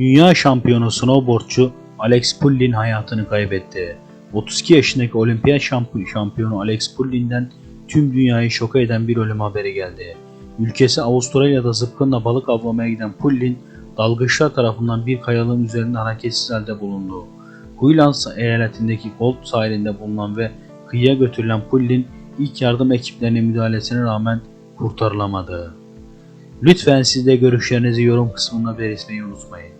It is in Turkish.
Dünya şampiyonu snowboardçu Alex Pullin hayatını kaybetti. 32 yaşındaki olimpiyat şamp- şampiyonu Alex Pullin'den tüm dünyayı şoka eden bir ölüm haberi geldi. Ülkesi Avustralya'da zıpkınla balık avlamaya giden Pullin, dalgıçlar tarafından bir kayalığın üzerinde hareketsiz halde bulundu. Queensland eyaletindeki Gold sahilinde bulunan ve kıyıya götürülen Pullin, ilk yardım ekiplerinin müdahalesine rağmen kurtarılamadı. Lütfen siz de görüşlerinizi yorum kısmında belirtmeyi unutmayın.